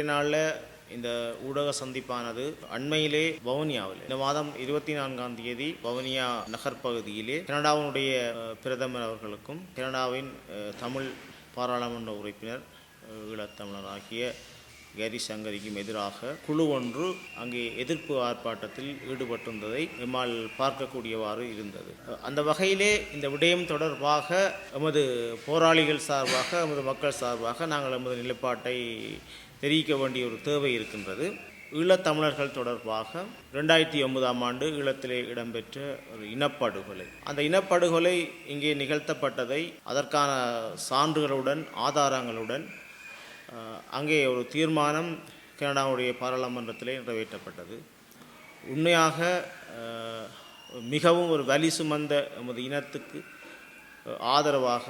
இன்றைய நாளில் இந்த ஊடக சந்திப்பானது அண்மையிலே வவுனியாவில். இந்த மாதம் இருபத்தி நான்காம் தேதி வவுனியா நகர் பகுதியிலே கனடாவினுடைய பிரதமர் அவர்களுக்கும் கனடாவின் தமிழ் பாராளுமன்ற உறுப்பினர் ஈழத்தமிழர் ஆகிய கேரி சங்கரிக்கும் எதிராக குழு ஒன்று அங்கே எதிர்ப்பு ஆர்ப்பாட்டத்தில் ஈடுபட்டிருந்ததை எம்மால் பார்க்கக்கூடியவாறு இருந்தது. அந்த வகையிலே இந்த விடயம் தொடர்பாக எமது போராளிகள் சார்பாக எமது மக்கள் சார்பாக நாங்கள் எமது நிலைப்பாட்டை தெரிவிக்க வேண்டிய ஒரு தேவை இருக்கின்றது. ஈழத்தமிழர்கள் தொடர்பாக ரெண்டாயிரத்தி ஒன்பதாம் ஆண்டு ஈழத்திலே இடம்பெற்ற ஒரு இனப்படுகொலை. அந்த இனப்படுகொலை இங்கே நிகழ்த்தப்பட்டதை அதற்கான சான்றுகளுடன் ஆதாரங்களுடன் அங்கே ஒரு தீர்மானம் கனடாவுடைய பாராளுமன்றத்திலே நிறைவேற்றப்பட்டது. உண்மையாக மிகவும் ஒரு வலி சுமந்த எமது இனத்துக்கு ஆதரவாக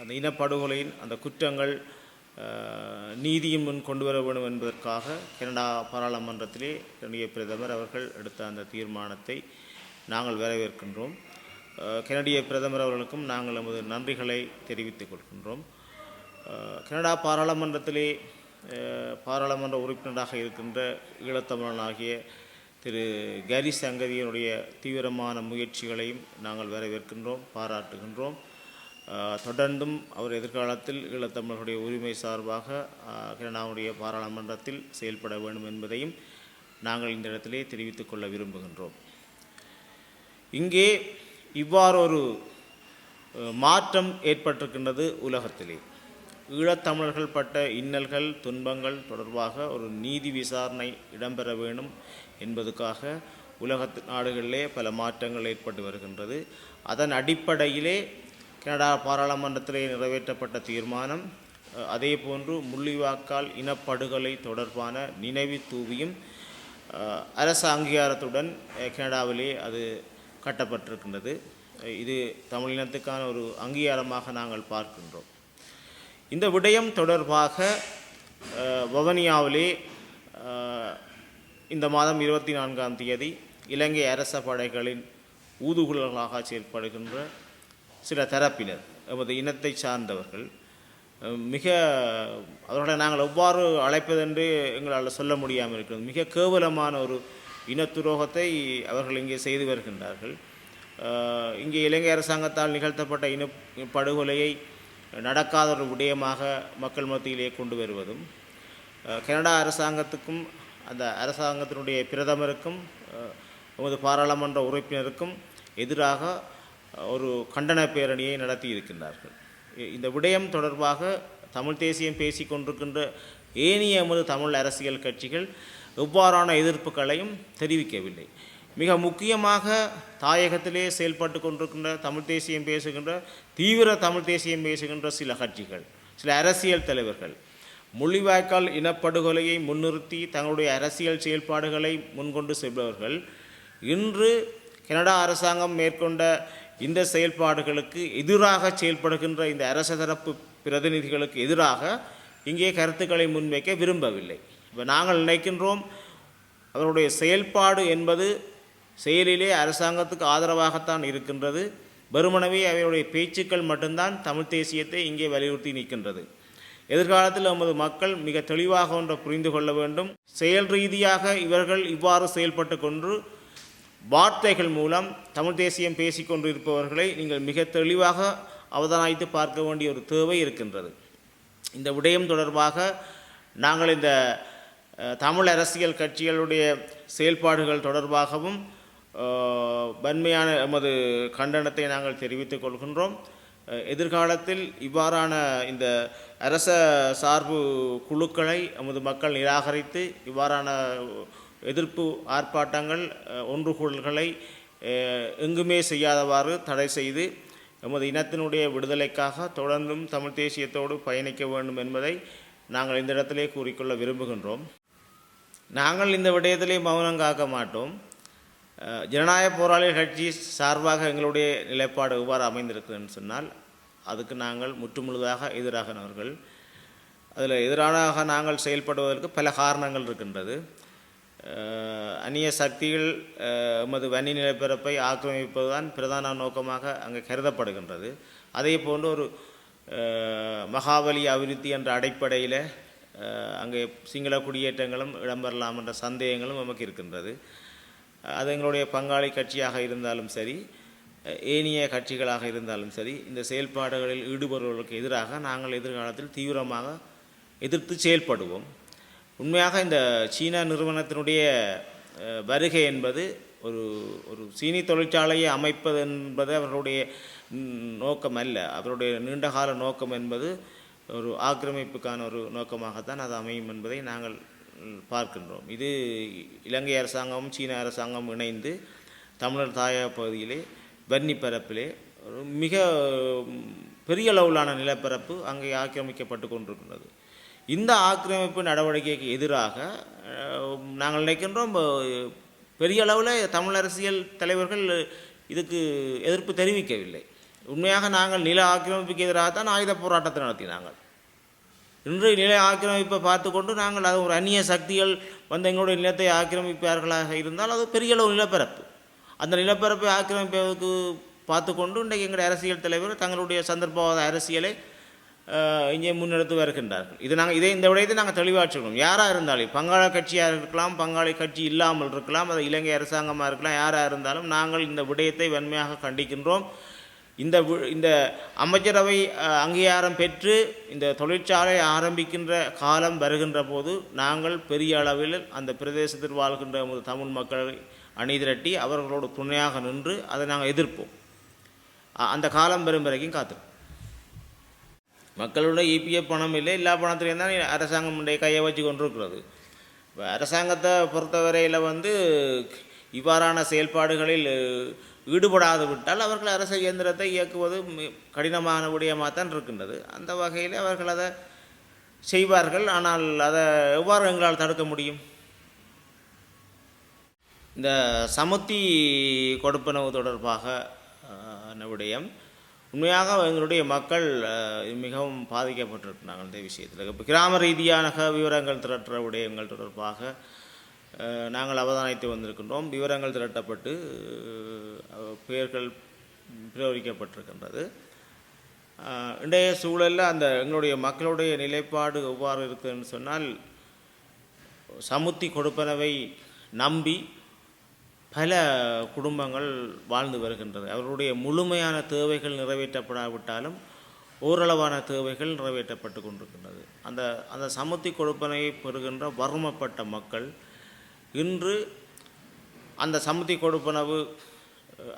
அந்த இனப்படுகொலையின் அந்த குற்றங்கள் நீதியின் முன் கொண்டு வர வேண்டும் என்பதற்காக கனடா பாராளுமன்றத்திலே கனடிய பிரதமர் அவர்கள் எடுத்த அந்த தீர்மானத்தை நாங்கள் வரவேற்கின்றோம். கனடிய பிரதமர் அவர்களுக்கும் நாங்கள் நமது நன்றிகளை தெரிவித்துக் கொள்கின்றோம். கனடா பாராளுமன்றத்திலே பாராளுமன்ற உறுப்பினராக இருக்கின்ற ஈழத்தமிழனாகிய திரு கரி சங்கதியினுடைய தீவிரமான முயற்சிகளையும் நாங்கள் வரவேற்கின்றோம் பாராட்டுகின்றோம். தொடர்ந்தும் அவர் எதிர்காலத்தில் ஈழத்தமிழர்களுடைய உரிமை சார்பாக அஹ், கனடாவுடைய பாராளுமன்றத்தில் செயல்பட வேண்டும் என்பதையும் நாங்கள் இந்த இடத்திலே தெரிவித்துக் கொள்ள விரும்புகின்றோம். இங்கே இவ்வாறொரு மாற்றம் ஏற்பட்டிருக்கின்றது உலகத்திலே. ஈழத்தமிழர்கள் பட்ட இன்னல்கள் துன்பங்கள் தொடர்பாக ஒரு நீதி விசாரணை இடம்பெற வேண்டும் என்பதுக்காக உலகத்து நாடுகளிலே பல மாற்றங்கள் ஏற்பட்டு வருகின்றது. அதன் அடிப்படையிலே கனடா பாராளுமன்றத்திலே நிறைவேற்றப்பட்ட தீர்மானம் அதே போன்று முள்ளிவாக்கால் இனப்படுகொலை தொடர்பான நினைவு தூவியும் அரசு அங்கீகாரத்துடன் கனடாவிலே அது கட்டப்பட்டிருக்கின்றது. இது தமிழினத்துக்கான ஒரு அங்கீகாரமாக நாங்கள் பார்க்கின்றோம். இந்த விடயம் தொடர்பாக வவனியாவிலே இந்த மாதம் இருபத்தி நான்காம் தேதி இலங்கை அரச படைகளின் ஊதுகுழல்களாக செயற்படுகின்ற சில தரப்பினர் எமது இனத்தை சார்ந்தவர்கள் மிக அவர்களை நாங்கள் எவ்வாறு அழைப்பதென்று எங்களால் சொல்ல முடியாமல் இருக்கிறது. மிக கேவலமான ஒரு இனத்துரோகத்தை அவர்கள் இங்கே செய்து வருகின்றார்கள். இங்கே இலங்கை அரசாங்கத்தால் நிகழ்த்தப்பட்ட இன படுகொலையை நடக்காத ஒரு விடயமாக மக்கள் மத்தியிலே கொண்டு வருவதும் கனடா அரசாங்கத்துக்கும் அந்த அரசாங்கத்தினுடைய பிரதமருக்கும் நமது பாராளுமன்ற உறுப்பினருக்கும் எதிராக ஒரு கண்டன பேரணியை நடத்தி இருக்கின்றார்கள். இந்த விடயம் தொடர்பாக தமிழ் தேசியம் பேசிக் கொண்டிருக்கின்ற ஏனைய எமது தமிழ் அரசியல் கட்சிகள் எவ்வாறான எதிர்ப்புகளையும் தெரிவிக்கவில்லை. மிக முக்கியமாக தாயகத்திலே செயல்பட்டு கொண்டிருக்கின்ற தமிழ் தேசியம் பேசுகின்ற தீவிர தமிழ் தேசியம் பேசுகின்ற சில கட்சிகள் சில அரசியல் தலைவர்கள் மொழிவாய்க்கால் இனப்படுகொலையை முன்னிறுத்தி தங்களுடைய அரசியல் செயல்பாடுகளை முன்கொண்டு செல்பவர்கள் இன்று கனடா அரசாங்கம் மேற்கொண்ட இந்த செயல்பாடுகளுக்கு எதிராக செயல்படுகின்ற இந்த அரச தரப்பு பிரதிநிதிகளுக்கு எதிராக இங்கே கருத்துக்களை முன்வைக்க விரும்பவில்லை. இப்போ நாங்கள் நினைக்கின்றோம் அவருடைய செயல்பாடு என்பது செயலிலே அரசாங்கத்துக்கு ஆதரவாகத்தான் இருக்கின்றது. வெறுமனவே அவருடைய பேச்சுக்கள் மட்டும்தான் தமிழ் தேசியத்தை இங்கே வலியுறுத்தி நிற்கின்றது. எதிர்காலத்தில் நமது மக்கள் மிக தெளிவாக ஒன்றை புரிந்து கொள்ள வேண்டும். செயல் ரீதியாக இவர்கள் இவ்வாறு செயல்பட்டு கொண்டு வார்த்தைகள் மூலம் தமிழ் தேசியம் பேசிக்கொண்டு இருப்பவர்களை நீங்கள் மிக தெளிவாக அவதானித்து பார்க்க வேண்டிய ஒரு தேவை இருக்கின்றது. இந்த விடயம் தொடர்பாக நாங்கள் இந்த தமிழ் அரசியல் கட்சிகளுடைய செயல்பாடுகள் தொடர்பாகவும் வன்மையான எமது கண்டனத்தை நாங்கள் தெரிவித்துக் கொள்கின்றோம். எதிர்காலத்தில் இவ்வாறான இந்த அரச சார்பு குழுக்களை எமது மக்கள் நிராகரித்து இவ்வாறான எதிர்ப்பு ஆர்ப்பாட்டங்கள் ஒன்றுகூடல்களை எங்குமே செய்யாதவாறு தடை செய்து எமது இனத்தினுடைய விடுதலைக்காக தொடர்ந்தும் தமிழ் தேசியத்தோடு பயணிக்க வேண்டும் என்பதை நாங்கள் இந்த இடத்திலே கூறிக்கொள்ள விரும்புகின்றோம். நாங்கள் இந்த விடயத்திலே மௌனம் காக்க மாட்டோம். ஜனநாயக போராளிகள் கட்சி சார்பாக எங்களுடைய நிலைப்பாடு எவ்வாறு அமைந்திருக்குதுன்னு சொன்னால் அதுக்கு நாங்கள் முற்றுமுழுதாக எதிராகனவர்கள் அதில் எதிராக நாங்கள் செயல்படுவதற்கு பல காரணங்கள் இருக்கின்றது. அந்நிய சக்திகள் எமது வன்னி நிலப்பரப்பை ஆக்கிரமிப்பதுதான் பிரதான நோக்கமாக அங்கே கருதப்படுகின்றது. அதே போன்று ஒரு மகாபலி அபிவிருத்தி என்ற அடிப்படையில் அங்கே சிங்கள குடியேற்றங்களும் இடம்பெறலாம் என்ற சந்தேகங்களும் நமக்கு இருக்கின்றது. அது எங்களுடைய பங்காளி கட்சியாக இருந்தாலும் சரி ஏனிய ஏனைய கட்சிகளாக இருந்தாலும் சரி இந்த செயல்பாடுகளில் ஈடுபடுபவர்களுக்கு எதிராக நாங்கள் எதிர்காலத்தில் தீவிரமாக எதிர்த்து செயல்படுவோம். உண்மையாக இந்த சீனா நிறுவனத்தினுடைய வருகை என்பது ஒரு ஒரு சீனி தொழிற்சாலையை அமைப்பது என்பது அவர்களுடைய நோக்கம் அல்ல. அவருடைய நீண்டகால நோக்கம் என்பது ஒரு ஆக்கிரமிப்புக்கான ஒரு நோக்கமாகத்தான் அது அமையும் என்பதை நாங்கள் பார்க்கின்றோம். இது இலங்கை அரசாங்கமும் சீன அரசாங்கமும் இணைந்து தமிழர் தாயக பகுதியிலே வன்னி பரப்பிலே மிக பெரிய அளவிலான நிலப்பரப்பு அங்கே ஆக்கிரமிக்கப்பட்டு கொண்டிருக்கின்றது. இந்த ஆக்கிரமிப்பு நடவடிக்கைக்கு எதிராக நாங்கள் நினைக்கின்றோம் பெரிய அளவில் தமிழ் அரசியல் தலைவர்கள் இதுக்கு எதிர்ப்பு தெரிவிக்கவில்லை. உண்மையாக நாங்கள் நில ஆக்கிரமிப்புக்கு எதிராக தான் ஆயுத போராட்டத்தை நடத்தினாங்க. இன்று நில ஆக்கிரமிப்பை பார்த்து கொண்டு நாங்கள் அது ஒரு அந்நிய சக்திகள் வந்து எங்களுடைய நிலத்தை ஆக்கிரமிப்பார்களாக இருந்தால் அது பெரிய அளவு நிலப்பரப்பு. அந்த நிலப்பரப்பை ஆக்கிரமிப்பதற்கு பார்த்து கொண்டு இன்றைக்கு எங்களுடைய அரசியல் தலைவர் தங்களுடைய சந்தர்ப்பவாத அரசியலை இங்கே முன்னெடுத்து வருகின்றார்கள். இது நாங்கள் இதை இந்த விடயத்தை நாங்கள் தெளிவாக யாராக இருந்தாலும் பங்காள கட்சியாக இருக்கலாம் பங்காளி கட்சி இல்லாமல் இருக்கலாம் அது இலங்கை அரசாங்கமாக இருக்கலாம் யாராக இருந்தாலும் நாங்கள் இந்த விடயத்தை வன்மையாக கண்டிக்கின்றோம். இந்த வி- இந்த அமைச்சரவை அங்கீகாரம் பெற்று இந்த தொழிற்சாலை ஆரம்பிக்கின்ற காலம் வருகின்ற போது நாங்கள் பெரிய அளவில் அந்த பிரதேசத்தில் வாழ்கின்ற தமிழ் மக்களை அணிதிரட்டி அவர்களோடு துணையாக நின்று அதை நாங்கள் எதிர்ப்போம். அந்த காலம் வரும் வரைக்கும் காத்திருப்போம். மக்களோட இபிஎஃப் பணம் இல்லை எல்லா பணத்துலையும் தான் அரசாங்கம் கையை வச்சு கொண்டிருக்கிறது. இப்போ அரசாங்கத்தை பொறுத்தவரையில் வந்து இவ்வாறான செயல்பாடுகளில் ஈடுபடாது விட்டால் அவர்கள் அரசு இயந்திரத்தை இயக்குவது மி- கடினமான விடயமாக தான் இருக்கின்றது. அந்த வகையில் அவர்கள் அதை செய்வார்கள். ஆனால் அதை எவ்வாறு எங்களால் தடுக்க முடியும்? இந்த சமுத்தி கொடுப்பனவு தொடர்பாக அஹ், விடயம்? உண்மையாக எங்களுடைய மக்கள் மிகவும் பாதிக்கப்பட்டிருக்கிறாங்க இந்த விஷயத்தில். இப்போ கிராம ரீதியான விவரங்கள் திரட்டுற விடயங்கள் தொடர்பாக நாங்கள் அவதானித்து வந்திருக்கின்றோம். விவரங்கள் திரட்டப்பட்டு பெயர்கள் பிரயோகிக்கப்பட்டிருக்கின்றது. இன்றைய சூழலில் அந்த எங்களுடைய மக்களுடைய நிலைப்பாடு எவ்வாறு இருக்குதுன்னு சொன்னால் சமுத்தி கொடுப்பனவை நம்பி பல குடும்பங்கள் வாழ்ந்து வருகின்றது. அவர்களுடைய முழுமையான தேவைகள் நிறைவேற்றப்படாவிட்டாலும் ஓரளவான தேவைகள் நிறைவேற்றப்பட்டு கொண்டிருக்கின்றது. அந்த அந்த சமுத்தி கொடுப்பனை பெறுகின்ற வறுமப்பட்ட மக்கள் இன்று அந்த சமுத்தி கொடுப்பனவு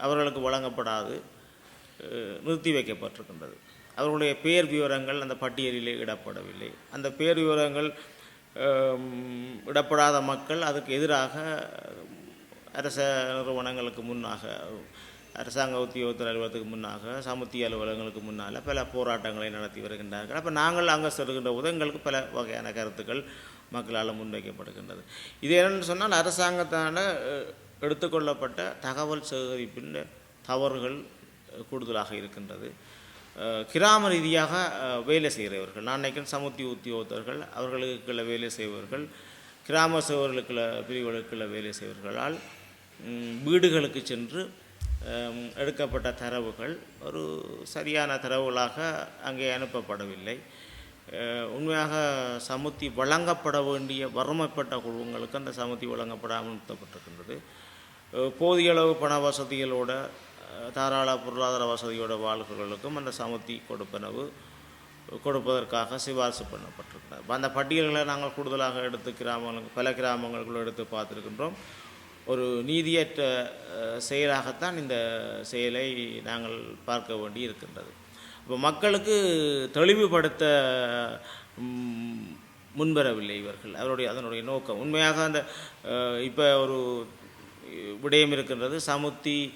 அவர்களுக்கு வழங்கப்படாது நிறுத்தி வைக்கப்பட்டிருக்கின்றது. அவர்களுடைய பேர் விவரங்கள் அந்த பட்டியலிலே இடப்படவில்லை. அந்த பேர் விவரங்கள் இடப்படாத மக்கள் அதுக்கு எதிராக அரச நிறுவனங்களுக்கு முன்னாக அரசாங்க உத்தியோகத்தர் அலுவலகத்துக்கு முன்னாக சமுத்திய அலுவலகங்களுக்கு முன்னால் பல போராட்டங்களை நடத்தி வருகின்றார்கள். அப்போ நாங்கள் அங்கே செல்கின்ற போது எங்களுக்கு பல வகையான கருத்துக்கள் மக்களால் முன்வைக்கப்படுகின்றது. இது என்னென்னு சொன்னால் அரசாங்கத்தால் எடுத்துக்கொள்ளப்பட்ட தகவல் சேகரிப்பின் தவறுகள் கூடுதலாக இருக்கின்றது. கிராம ரீதியாக வேலை செய்கிறவர்கள் நான் நினைக்கிறேன் சமுத்தி உத்தியோகத்தர்கள் அவர்களுக்குள்ள வேலை செய்பவர்கள் கிராம சேவர்களுக்குள்ள பிரிவுகளுக்குள்ள வேலை செய்வர்களால் வீடுகளுக்கு சென்று எடுக்கப்பட்ட தரவுகள். ஒரு சரியான தரவுகளாக அங்கே அனுப்பப்படவில்லை. உண்மையாக சமுத்தி வழங்கப்பட வேண்டிய வறுமைப்பட்ட குழுங்களுக்கு அந்த சமுத்தி வழங்கப்படாமல் நிறுத்தப்பட்டிருக்கின்றது. போதிய அளவு பண வசதிகளோட தாராள பொருளாதார வசதியோட வாழ்க்கைகளுக்கும் அந்த சமுத்தி கொடுப்பனவு கொடுப்பதற்காக சிபாரிசு பண்ணப்பட்டிருக்கிறது அந்த பட்டியல்களை நாங்கள் கூடுதலாக எடுத்து கிராமங்களுக்கு பல கிராமங்களுக்குள்ள எடுத்து பார்த்துருக்கின்றோம். ஒரு நீதியற்ற செயலாகத்தான் இந்த செயலை நாங்கள் பார்க்க வேண்டி இருக்கின்றது இப்போ மக்களுக்கு தெளிவுபடுத்த முன்வரவில்லை இவர்கள். அவருடைய அதனுடைய நோக்கம். உண்மையாக அந்த இப்போ ஒரு விடயம் இருக்கின்றது. சமுத்தி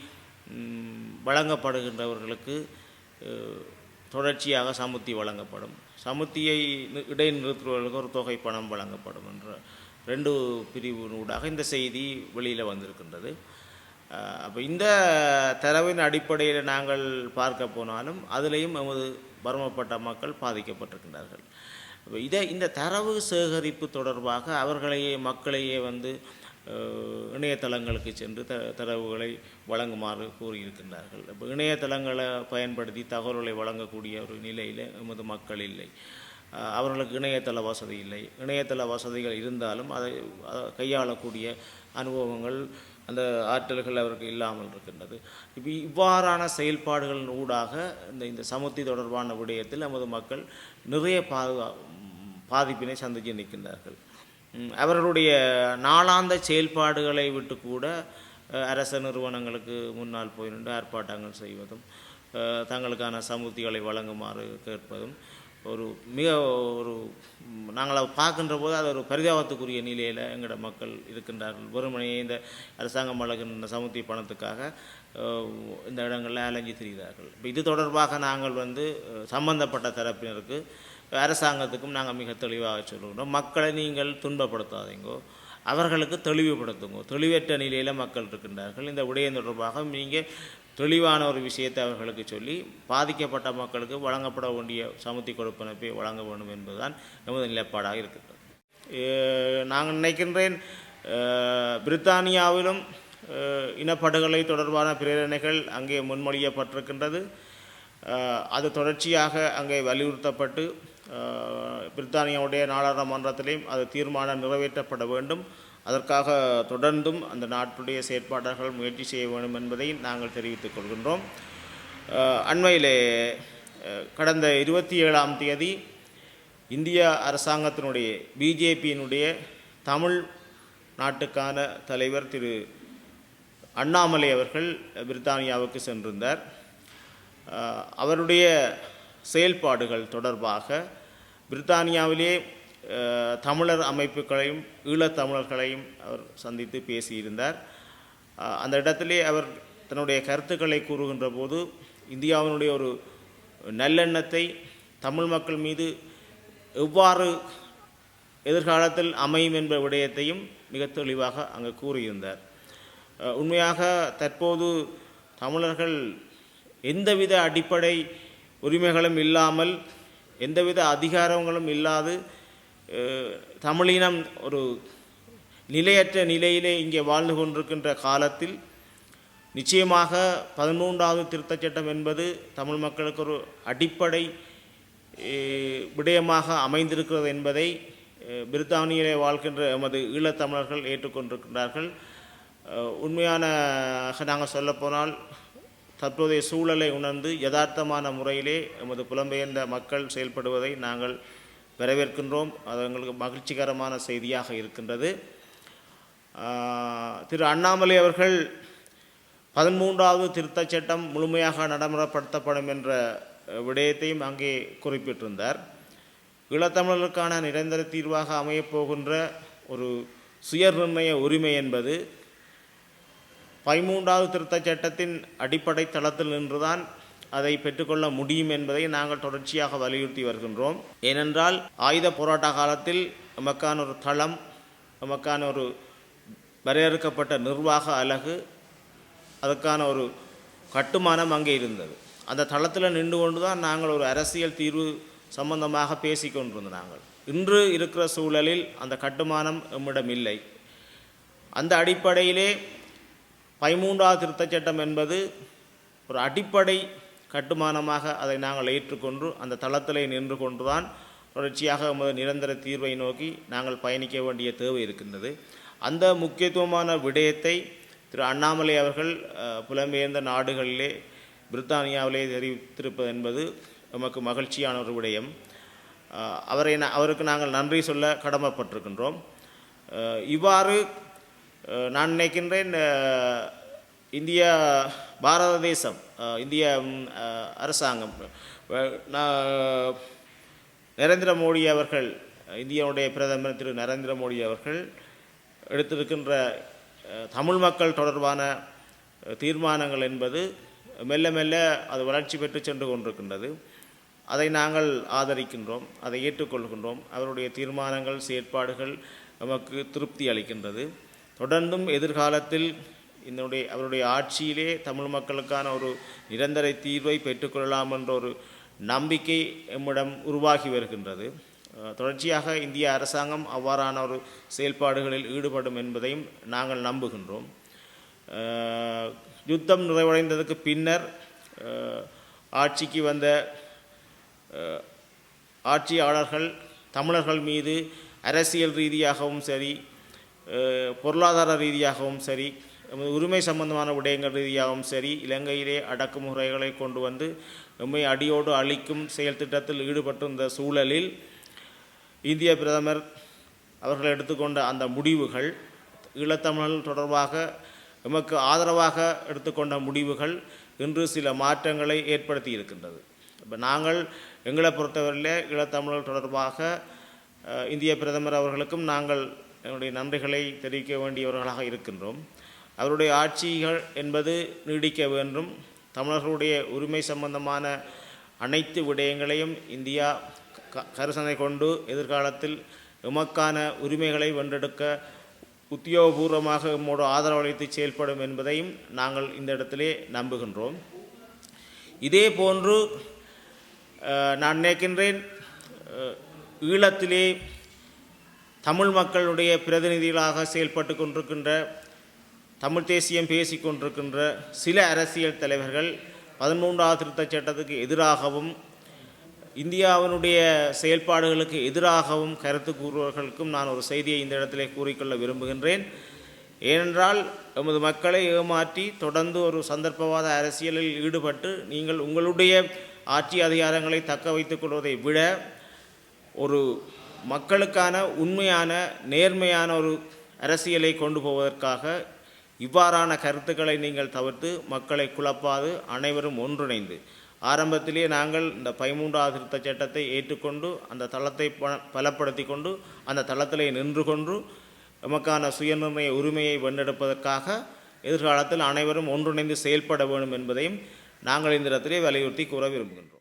வழங்கப்படுகின்றவர்களுக்கு தொடர்ச்சியாக சமுத்தி வழங்கப்படும். சமுத்தியை நி- இடைநிறுத்துவர்களுக்கு ஒரு தொகை பணம் வழங்கப்படும் என்ற ரெண்டு பிரிவினூடாக இந்த செய்தி வெளியில் வந்திருக்கின்றது. அப்போ இந்த தரவின் அடிப்படையில் நாங்கள் பார்க்க போனாலும் அதிலையும் எமது பருமப்பட்ட மக்கள் பாதிக்கப்பட்டிருக்கின்றார்கள். இதை இந்த தரவு சேகரிப்பு தொடர்பாக அவர்களையே மக்களையே வந்து இணையதளங்களுக்கு சென்று த தரவுகளை வழங்குமாறு கூறியிருக்கின்றார்கள். இப்போ இணையதளங்களை பயன்படுத்தி தகவல்களை வழங்கக்கூடிய ஒரு நிலையில் எமது மக்கள் இல்லை. அவர்களுக்கு இணையதள வசதி இல்லை. இணையதள வசதிகள் இருந்தாலும் அதை கையாளக்கூடிய அனுபவங்கள் அந்த ஆற்றல்கள் அவருக்கு இல்லாமல் இருக்கின்றது. இப்போ இவ்வாறான செயல்பாடுகளின் ஊடாக இந்த இந்த சமுத்தி தொடர்பான விடயத்தில் நமது மக்கள் நிறைய பாதுகா பாதிப்பினை சந்தித்து நிற்கின்றார்கள். அவர்களுடைய நாளாந்த செயல்பாடுகளை விட்டு கூட அரச நிறுவனங்களுக்கு முன்னால் போய் நின்று ஆர்ப்பாட்டங்கள் செய்வதும் தங்களுக்கான சமுத்திகளை வழங்குமாறு கேட்பதும் ஒரு மிக ஒரு நாங்கள் அதை பார்க்கின்ற போது அது ஒரு பரிதாபத்துக்குரிய நிலையில் எங்களோட மக்கள் இருக்கின்றார்கள். வெறுமனையே இந்த அரசாங்கம் வழங்குகின்ற சமுத்தி பணத்துக்காக இந்த இடங்களில் அலைஞ்சி திரிகிறார்கள் இப்போ இது தொடர்பாக நாங்கள் வந்து சம்பந்தப்பட்ட தரப்பினருக்கு அரசாங்கத்துக்கும் நாங்கள் மிக தெளிவாக சொல்லுகிறோம் மக்களை நீங்கள் துன்பப்படுத்தாதீங்கோ அவர்களுக்கு தெளிவுபடுத்துங்க. தெளிவற்ற நிலையில் மக்கள் இருக்கின்றார்கள். இந்த விடயம் தொடர்பாக நீங்கள் தெளிவான ஒரு விஷயத்தை அவர்களுக்கு சொல்லி பாதிக்கப்பட்ட மக்களுக்கு வழங்கப்பட வேண்டிய சமுத்தி கொடுப்பனப்பை வழங்க வேண்டும் என்பதுதான் எமது நிலைப்பாடாக இருக்கின்றது. நான் நினைக்கின்றேன் பிரித்தானியாவிலும் இனப்படுகொலை தொடர்பான பிரேரணைகள் அங்கே முன்மொழியப்பட்டிருக்கின்றது. அது தொடர்ச்சியாக அங்கே வலியுறுத்தப்பட்டு பிரித்தானியாவுடைய நாடாளுமன்றத்திலையும் அது தீர்மானம் நிறைவேற்றப்பட வேண்டும். அதற்காக தொடர்ந்தும் அந்த நாட்டுடைய செயற்பாட்டாளர்கள் முயற்சி செய்ய வேண்டும் என்பதை நாங்கள் தெரிவித்துக் கொள்கின்றோம். அண்மையிலே கடந்த இருபத்தி ஏழாம் தேதி இந்திய அரசாங்கத்தினுடைய பிஜேபியினுடைய தமிழ் நாட்டுக்கான தலைவர் திரு அண்ணாமலை அவர்கள் பிரித்தானியாவுக்கு சென்றிருந்தார். அவருடைய செயல்பாடுகள் தொடர்பாக பிரித்தானியாவிலே தமிழர் அமைப்புகளையும் ஈழத்தமிழர்களையும் அவர் சந்தித்து பேசியிருந்தார். அந்த இடத்திலே அவர் தன்னுடைய கருத்துக்களை கூறுகின்ற போது இந்தியாவினுடைய ஒரு நல்லெண்ணத்தை தமிழ் மக்கள் மீது எவ்வாறு எதிர்காலத்தில் அமையும் என்ற விடயத்தையும் மிக தெளிவாக அங்கு கூறியிருந்தார். உண்மையாக தற்போது தமிழர்கள் எந்தவித அடிப்படை உரிமைகளும் இல்லாமல் எந்தவித அதிகாரங்களும் இல்லாது தமிழினம் ஒரு நிலையற்ற நிலையிலே இங்கே வாழ்ந்து கொண்டிருக்கின்ற காலத்தில் நிச்சயமாக பதிமூன்றாவது திருத்தச் சட்டம் என்பது தமிழ் மக்களுக்கு ஒரு அடிப்படை விடயமாக அமைந்திருக்கிறது என்பதை பிரித்தானியிலே வாழ்கின்ற எமது ஈழத்தமிழர்கள் ஏற்றுக்கொண்டிருக்கின்றார்கள். உண்மையான நாங்கள் சொல்லப்போனால் தற்போதைய சூழலை உணர்ந்து யதார்த்தமான முறையிலே எமது புலம்பெயர்ந்த மக்கள் செயல்படுவதை நாங்கள் வரவேற்கின்றோம். அது எங்களுக்கு மகிழ்ச்சிகரமான செய்தியாக இருக்கின்றது. திரு அண்ணாமலை அவர்கள் பதிமூன்றாவது திருத்தச் சட்டம் முழுமையாக நடைமுறைப்படுத்தப்படும் என்ற விடயத்தையும் அங்கே குறிப்பிட்டிருந்தார். ஈழத்தமிழர்களுக்கான நிரந்தர தீர்வாக அமையப்போகின்ற ஒரு ஒரு சுயநிர்ணய உரிமை என்பது பதிமூன்றாவது திருத்தச் சட்டத்தின் அடிப்படை தளத்தில் நின்றுதான் அதை பெற்றுக்கொள்ள முடியும் என்பதை நாங்கள் தொடர்ச்சியாக வலியுறுத்தி வருகின்றோம். ஏனென்றால் ஆயுத போராட்ட காலத்தில் நமக்கான ஒரு தளம் நமக்கான ஒரு வரையறுக்கப்பட்ட நிர்வாக அலகு அதுக்கான ஒரு கட்டுமானம் அங்கே இருந்தது. அந்த தளத்தில் நின்று கொண்டு தான் நாங்கள் ஒரு அரசியல் தீர்வு சம்பந்தமாக பேசி கொண்டிருந்தோம் நாங்கள். இன்று இருக்கிற சூழலில் அந்த கட்டுமானம் நம்மிடம் இல்லை. அந்த அடிப்படையிலே பதிமூன்றாவது திருத்தச் சட்டம் என்பது ஒரு அடிப்படை கட்டுமானமாக அதை நாங்கள் ஏற்றுக்கொண்டு அந்த தளத்திலே நின்று கொண்டுதான் தொடர்ச்சியாக எமது நிரந்தர தீர்வை நோக்கி நாங்கள் பயணிக்க வேண்டிய தேவை இருக்கின்றது. அந்த முக்கியத்துவமான விடயத்தை திரு அண்ணாமலை அவர்கள் புலம்பெயர்ந்த நாடுகளிலே பிரித்தானியாவிலே தெரிவித்திருப்பது என்பது நமக்கு மகிழ்ச்சியான ஒரு விடயம். அவரை அவருக்கு நாங்கள் நன்றி சொல்ல கடமைப்பட்டிருக்கின்றோம். இவ்வாறு நான் நினைக்கின்றேன் இந்தியா பாரத தேசம் இந்திய அரசாங்கம். நான் நரேந்திர மோடி அவர்கள் இந்தியாவுடைய பிரதமர் திரு நரேந்திர மோடி அவர்கள் எடுத்திருக்கின்ற தமிழ் மக்கள் தொடர்பான தீர்மானங்கள் என்பது மெல்ல மெல்ல அது வளர்ச்சி பெற்று சென்று கொண்டிருக்கின்றது. அதை நாங்கள் ஆதரிக்கின்றோம் அதை ஏற்றுக்கொள்கின்றோம். அவருடைய தீர்மானங்கள் செயற்பாடுகள் நமக்கு திருப்தி அளிக்கின்றது. தொடர்ந்தும் எதிர்காலத்தில் இதனுடைய அவருடைய ஆட்சியிலே தமிழ் மக்களுக்கான ஒரு நிரந்தர தீர்வை பெற்றுக்கொள்ளலாம் என்ற ஒரு நம்பிக்கை எம்மிடம் உருவாகி வருகின்றது. தொடர்ச்சியாக இந்திய அரசாங்கம் அவ்வாறான ஒரு செயல்பாடுகளில் ஈடுபடும் என்பதையும் நாங்கள் நம்புகின்றோம். யுத்தம் நிறைவடைந்ததுக்கு பின்னர் ஆட்சிக்கு வந்த ஆட்சியாளர்கள் தமிழர்கள் மீது அரசியல் ரீதியாகவும் சரி பொருளாதார ரீதியாகவும் சரி எமது உரிமை சம்பந்தமான விடயங்கள் ரீதியாகவும் சரி இலங்கையிலே அடக்குமுறைகளை கொண்டு வந்து எம்மை அடியோடு அழிக்கும் செயல் திட்டத்தில் ஈடுபட்டிருந்த சூழலில் இந்திய பிரதமர் அவர்கள் எடுத்துக்கொண்ட அந்த முடிவுகள் ஈழத்தமிழர்கள் தொடர்பாக எமக்கு ஆதரவாக எடுத்துக்கொண்ட முடிவுகள் இன்று சில மாற்றங்களை ஏற்படுத்தி இருக்கின்றது இப்போ நாங்கள் எங்களை பொறுத்தவரையிலே ஈழத்தமிழர் தொடர்பாக இந்திய பிரதமர் அவர்களுக்கும் நாங்கள் எங்களுடைய நன்றிகளை தெரிவிக்க வேண்டியவர்களாக இருக்கின்றோம். அவருடைய ஆட்சிகள் என்பது நீடிக்க வேண்டும். தமிழர்களுடைய உரிமை சம்பந்தமான அனைத்து விடயங்களையும் இந்தியா க- கரிசனை கொண்டு எதிர்காலத்தில் எமக்கான உரிமைகளை வென்றெடுக்க உத்தியோகபூர்வமாக எம்மோடு ஆதரவளித்து செயல்படும் என்பதையும் நாங்கள் இந்த இடத்திலே நம்புகின்றோம். இதே போன்று நான் நினைக்கின்றேன் ஈழத்திலே தமிழ் மக்களுடைய பிரதிநிதிகளாக செயல்பட்டு கொண்டிருக்கின்ற தமிழ் தேசியம் பேசி கொண்டிருக்கின்ற சில அரசியல் தலைவர்கள் பதிமூன்றாவது திருத்தச் சட்டத்துக்கு எதிராகவும் இந்தியாவினுடைய செயல்பாடுகளுக்கு எதிராகவும் கருத்து கூறுவர்களுக்கும் நான் ஒரு செய்தியை இந்த இடத்திலே கூறிக்கொள்ள விரும்புகின்றேன். ஏனென்றால் எமது மக்களை ஏமாற்றி தொடர்ந்து ஒரு சந்தர்ப்பவாத அரசியலில் ஈடுபட்டு நீங்கள் உங்களுடைய ஆட்சி அதிகாரங்களை தக்க வைத்துக் கொள்வதை விட ஒரு மக்களுக்கான உண்மையான நேர்மையான ஒரு அரசியலை கொண்டு போவதற்காக இவ்வாறான கருத்துக்களை நீங்கள் தவிர்த்து மக்களை குழப்பாது அனைவரும் ஒன்றிணைந்து. ஆரம்பத்திலேயே நாங்கள் இந்த பதிமூன்றாவது திருத்த சட்டத்தை ஏற்றுக்கொண்டு அந்த தளத்தை பலப்படுத்தி கொண்டு அந்த தளத்திலே நின்று கொண்டு நமக்கான சுயநிர்ணய உரிமையை வென்றெடுப்பதற்காக எதிர்காலத்தில் அனைவரும் ஒன்றிணைந்து செயல்பட வேண்டும் என்பதையும் நாங்கள் இந்த இடத்திலே வலியுறுத்தி கூற விரும்புகின்றோம்.